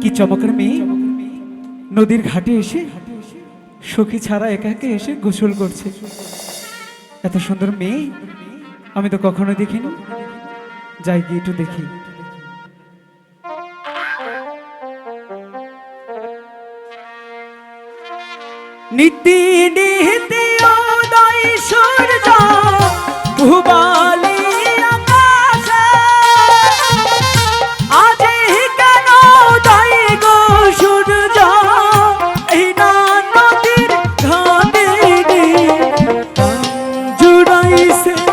কি চমকের মেয়ে? নদীর ঘাটে এসে সখী ছাড়া একা একে এসে গোসল করছে। এত সুন্দর মেয়ে, আমি তো কখনো দেখিনি। যাই গিয়ে একটু দেখি। নিত্যি せ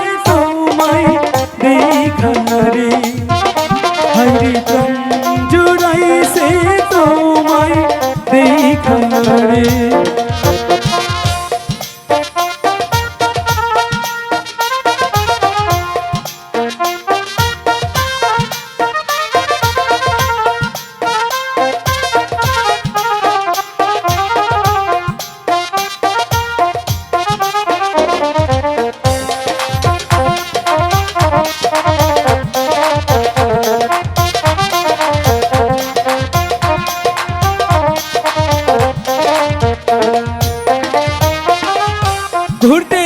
suerte.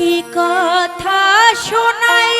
কি কথা শোনাই